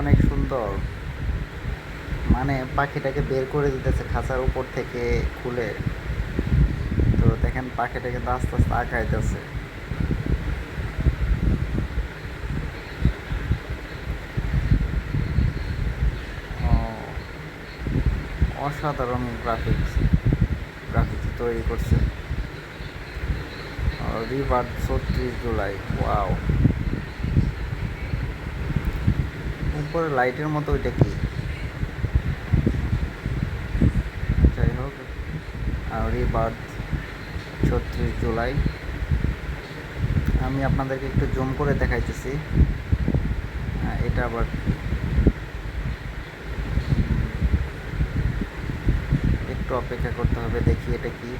অনেক সুন্দর। মানে পাখিটাকে বের করে দিতেছে খাঁচার উপর থেকে খুলে। তো দেখেন পাখিটা কিন্তু আস্তে আস্তে আঁকাইতেছে অসাধারণ গ্রাফিক্স গ্রাফিক্স তৈরি করছে। রিভার ছত্রিশ জুলাই, ওয়াও। উপরে লাইটের মতো ওইটা কি? যাই হোক রিবার্থ ছত্রিশ জুলাই। আমি আপনাদেরকে একটু জুম করে দেখাইতেছি। এটা আবার একটু অপেক্ষা করতে হবে, দেখি এটা কি।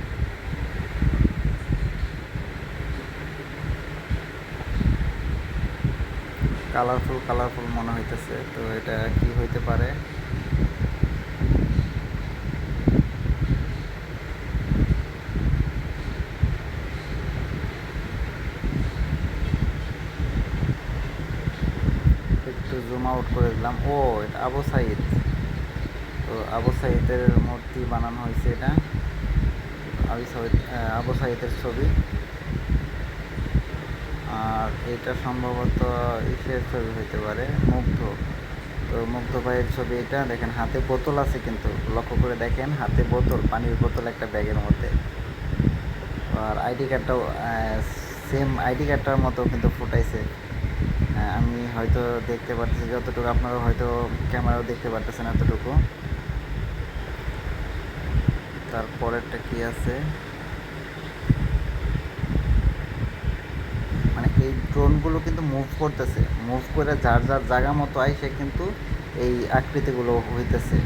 কালারফুল কালারফুল মনে হইতেছে। তো এটা কি হইতে পারে? একটু জুম আউট করে দিলাম। ও, এটা আবু সাইদ। তো আবু সাইদের মূর্তি বানানো হয়েছে এটা। আবু সাইদ আবু সাইদের ছবি। আর এটা সম্ভবত ইসের ছবি হইতে পারে, মুগ্ধ। তো মুগ্ধ ভাইয়ের ছবি এটা, দেখেন হাতে বোতল আছে কিন্তু, লক্ষ্য করে দেখেন হাতে বোতল, পানির বোতল একটা ব্যাগের মধ্যে। আর আইডি কার্ডটাও সেম আইডি কার্ডটার মতো কিন্তু ফুটাইছে। আমি হয়তো দেখতে পাচ্ছি যতটুকু আপনারা হয়তো ক্যামেরাও দেখতে পারতেছেন এতটুকু। তারপরেরটা কি আছে মানে এই ড্রোনগুলো কিন্তু মুভ করতেছে। মুভ করে যার যার জায়গা মতো আইসে কিন্তু এই আকৃতিগুলো হইতেছে।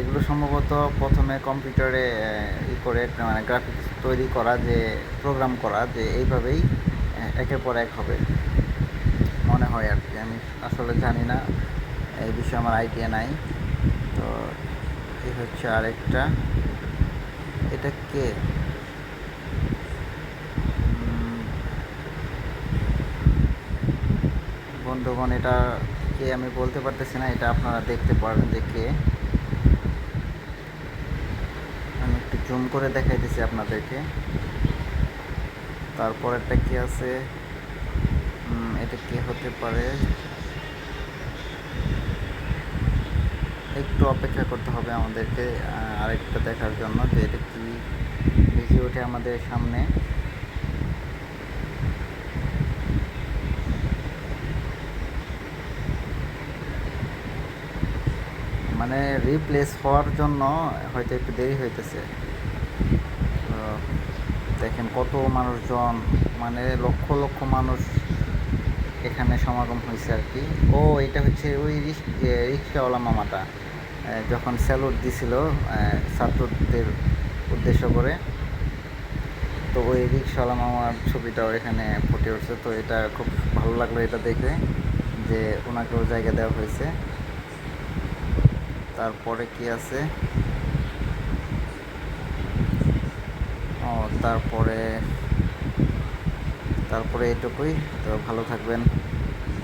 এগুলো সম্ভবত প্রথমে কম্পিউটারে ই করে মানে গ্রাফিক্স তৈরি করা, যে প্রোগ্রাম করা, যে এইভাবেই একের পর এক হবে। মনে হয় আর কি, আমি আসলে জানি না, এই বিষয়ে আমার আইডিয়া নাই। তো এই হচ্ছে আরেকটা। এটা কে? বন্ধুগণ, এটা কে আমি বলতে পারতেছি না, এটা আপনারা দেখতে পারবেন যে কে। আমি একটু জুম করে দেখাইতেছি আপনাদেরকে। তারপর তারপরেরটা কি আছে? এটা কে হতে পারে? একটু অপেক্ষা করতে হবে আমাদেরকে আরেকটা দেখার জন্য যে এটা কি ভেসে ওঠে আমাদের সামনে। মানে রিপ্লেস হওয়ার জন্য হয়তো একটু দেরি হইতেছে। দেখেন কত মানুষজন মানে লক্ষ লক্ষ মানুষ এখানে সমাগম হয়েছে আর কি। ও, এটা হচ্ছে ওই রিক্সাওয়ালা মামাটা যখন স্যালুট দিছিল ছাত্রদের উদ্দেশ্য করে। তো ওই রিক্সাওয়ালা মামার ছবিটাও এখানে ফুটে উঠছে। তো এটা খুব ভালো লাগল এটা দেখে, যে ওনাকেও জায়গা দেওয়া হয়েছে। তারপরে কি আছে? ও তারপরে তারপরে এটুকুই তো ভালো থাকবেন।